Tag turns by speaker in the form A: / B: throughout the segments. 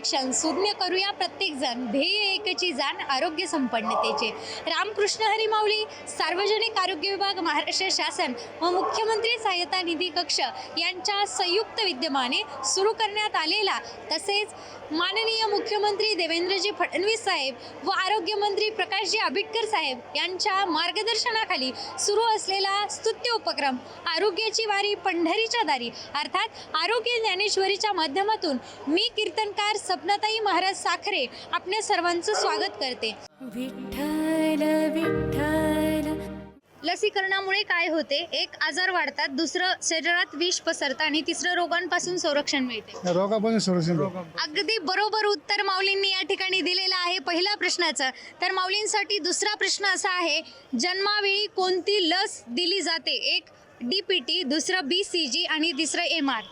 A: शिक्षण सुज्ञ करूया प्रत्येक जण ध्येय एकची जाण आरोग्य संपन्नतेचे रामकृष्ण हरी माऊली सार्वजनिक आरोग्य विभाग महाराष्ट्र शासन व मुख्यमंत्री सहाय्यता निधी कक्ष यांच्या संयुक्त विद्यमाने सुरू करण्यात आलेला तसेच माननीय मुख्यमंत्री देवेंद्रजी फडणवीस साहेब व आरोग्यमंत्री प्रकाशजी आंबेडकर साहेब यांच्या मार्गदर्शनाखाली सुरू असलेला स्तुत्य उपक्रम आरोग्याची वारी पंढरीच्या दारी अर्थात आरोग्य ज्ञानेश्वरीच्या माध्यमातून मी कीर्तनकार सपनाताई महाराज साखरे आपल्या सर्वांचं स्वागत करते. विठ्ठल विठ्ठल. लसीकरणामुळे काय होते? एक आजार वाढतात दुसरं शरीरात विष पसरतं आणि तिसरं रोगांपासून संरक्षण मिळते.
B: रोगापासून संरक्षण.
A: अगदी बरोबर उत्तर माऊलींनी या ठिकाणी दिलेलं आहे पहिल्या प्रश्नाचं. तर माऊलींसाठी दुसरा प्रश्न असा आहे जन्मावेळी कोणती लस दिली जाते? एक डी पी टी दुसरं बी सी जी आणि तिसरं M R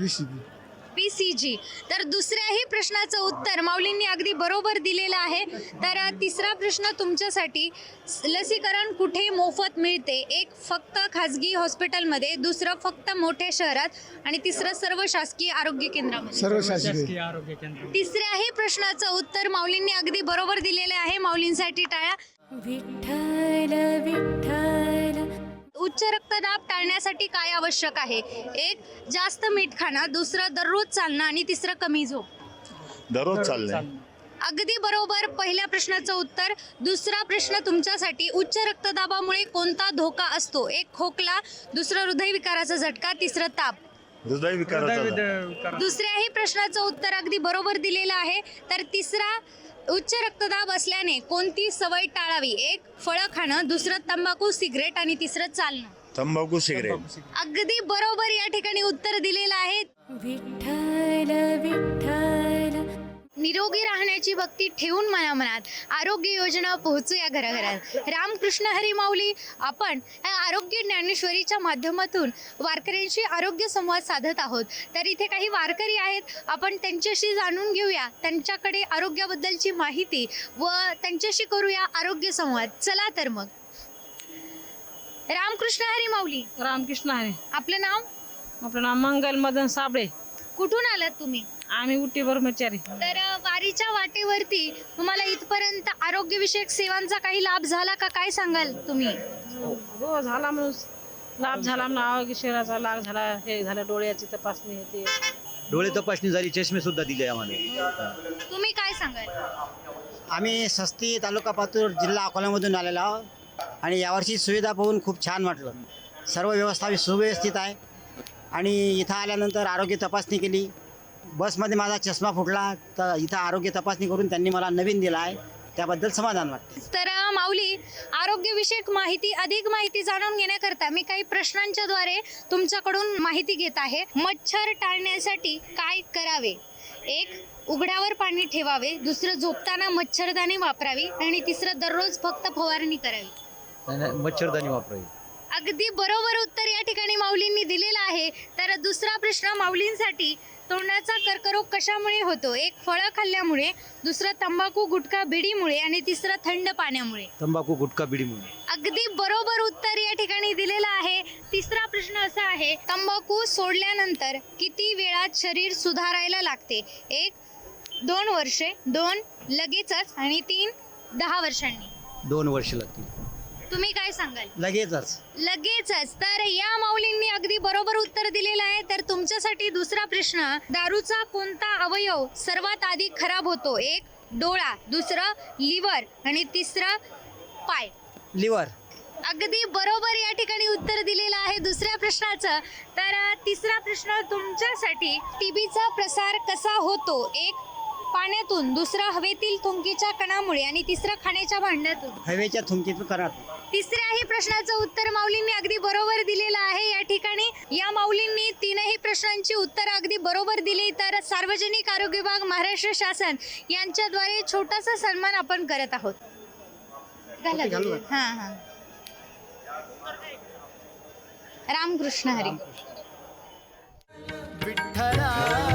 B: BCG.
A: P C G. तर दुसऱ्याही प्रश्नाचं उत्तर माऊलींनी अगदी बरोबर दिलेलं आहे. तर तिसरा प्रश्न तुमच्यासाठी लसीकरण कुठे मोफत मिळते? एक फक्त खाजगी हॉस्पिटलमध्ये दुसरं फक्त मोठ्या शहरात आणि तिसरं सर्व शासकीय आरोग्य केंद्रामध्ये.
B: सर्व शासकीय.
C: शासकीय आरोग्य केंद्र.
A: तिसऱ्याही प्रश्नाचं उत्तर माऊलींनी अगदी बरोबर दिलेलं आहे. माऊलींसाठी टाळ्या. विठ्ठल विठ्ठल. उच्च रक्तदाब टाळण्यासाठी काय आवश्यक आहे? एक जास्त मीठ खाणं दुसरं दररोज चालणं आणि तिसरं कमी झोप.
D: दररोज चाललंय
A: अगदी बरोबर. पहिल्या प्रश्नाचं उत्तर दुसरा प्रश्न तुमच्यासाठी उच्च रक्तदाबामुळे कोणता धोका असतो? एक खोकला दुसरं हृदयविकाराचा झटका तिसरं ताप.
D: हृदय विकाराचा
A: दुसऱ्याही प्रश्नाचं उत्तर अगदी बरोबर दिलेलं आहे. तर तिसरा उच्च रक्तदाब असल्याने कोणती सवय टाळावी? एक फळं खाणं दुसरं तंबाखू सिगरेट आणि तिसरं चालणं.
D: तंबाखू सिगरेट.
A: अगदी बरोबर या ठिकाणी उत्तर दिलेलं आहे. विठ्ठल विठ्ठल. निरोगी राहण्याची भक्ती ठेवून मना मनात आरोग्य योजना पोहोचूया घराघरात. रामकृष्ण हरी माऊली आपण या आरोग्य ज्ञानेश्वरीच्या माध्यमातून वारकऱ्यांशी आरोग्य संवाद साधत आहोत. तर इथे काही वारकरी आहेत आपण त्यांच्याशी जाणून घेऊया त्यांच्याकडे आरोग्याबद्दलची माहिती व त्यांच्याशी करूया आरोग्य संवाद. चला तर मग. रामकृष्ण हरी माऊली.
E: रामकृष्ण आहे
A: आपलं नाव?
E: आपलं नाव मंगल मदन साबळे.
A: कुठून आलात तुम्ही?
E: आम्ही उटी ब्रह्मचारी
A: तर अ, वारीच्या वाटेवरती तुम्हाला इथपर्यंत आरोग्यविषयक सेवांचा काही लाभ झाला का? काय सांगाल तुम्ही?
E: हो झाला म्हणून. लाभ झाला म्हणून आरोग्य शरीराचा लाभ झाला हे झालं डोळ्याची तपासणी हे ते.
F: डोळे तपासणी झाली चष्मे सुद्धा दिले आम्हाला.
A: तुम्ही काय सांगाल?
G: आम्ही सस्ती तालुका पातूर जिल्हा अकोल्यामधून आलेलो आहोत आणि यावर्षी सुविधा पाहून खूप छान वाटलं. सर्व व्यवस्था सुव्यवस्थित आहे. आणि इथं आल्यानंतर आरोग्य तपासणी केली. बसमध्ये माझा चष्मा फुटला तर इथं आरोग्य तपासणी करून त्यांनी मला नवीन दिला आहे त्याबद्दल समाधान वाटते
A: तर माऊली आरोग्यविषयक माहिती अधिक माहिती जाणून घेण्याकरता मी काही प्रश्नांच्या द्वारे तुमच्याकडून माहिती घेत आहे. मच्छर टाळण्यासाठी काय करावे? एक उघड्यावर पाणी ठेवावे. दुसरं झोपताना मच्छरदाणी वापरावी. आणि तिसरं दररोज फक्त फवारणी करावी.
F: नाही, नाही, मच्छरदाणी वापरावी.
A: अगदी बरोबर उत्तर या ठिकाणी माऊलींनी दिलेलं आहे. तर दुसरा प्रश्न माऊलींसाठी तोंडाचा कर्करोग कशामुळे होतो? एक फळं खाल्ल्यामुळे दुसरं तंबाखू गुटखा बिडीमुळे आणि तिसरं थंड पाण्यामुळे.
F: तंबाखू गुटखा बिडीमुळे.
A: अगदी बरोबर उत्तर या ठिकाणी दिलेलं आहे. तिसरा प्रश्न असा आहे तंबाखू सोडल्यानंतर किती वेळात शरीर सुधारायला लागते? एक दोन वर्षे दोन लगेचच आणि तीन दहा वर्षांनी.
F: दोन वर्ष लागतील.
A: तुम्ही काय सांगाल?
G: लगेचच.
A: लगेचच. तर या माऊलींनी अगदी बरोबर उत्तर दिलेलं आहे. तर तुमच्यासाठी दुसरा प्रश्न दारूचा कोणता अवयव सर्वात आधी खराब होतो? एक डोळा दुसरं लिव्हर आणि तिसरं पाय.
G: लिव्हर.
A: अगदी बरोबर या ठिकाणी उत्तर दिलेलं आहे दुसऱ्या प्रश्नाचं. तर तिसरा प्रश्न तुमच्यासाठी टीबीचा प्रसार कसा होतो? एक पाण्यातून दुसरा हवेतील थुंकीच्या कणामुळे आणि तिसरं खाण्याच्या भांड्यातून.
G: हवेच्या थुंकीतून करा
A: तिसऱ्याही प्रश्नाचं उत्तर माऊलींनी अगदी बरोबर दिलेलं आहे. या ठिकाणी या माऊलींनी तीनही प्रश्नांची उत्तर अगदी बरोबर दिली. तर सार्वजनिक आरोग्य विभाग महाराष्ट्र शासन यांच्याद्वारे छोटासा सन्मान आपण करत आहोत. रामकृष्ण हरी. विठ्ठला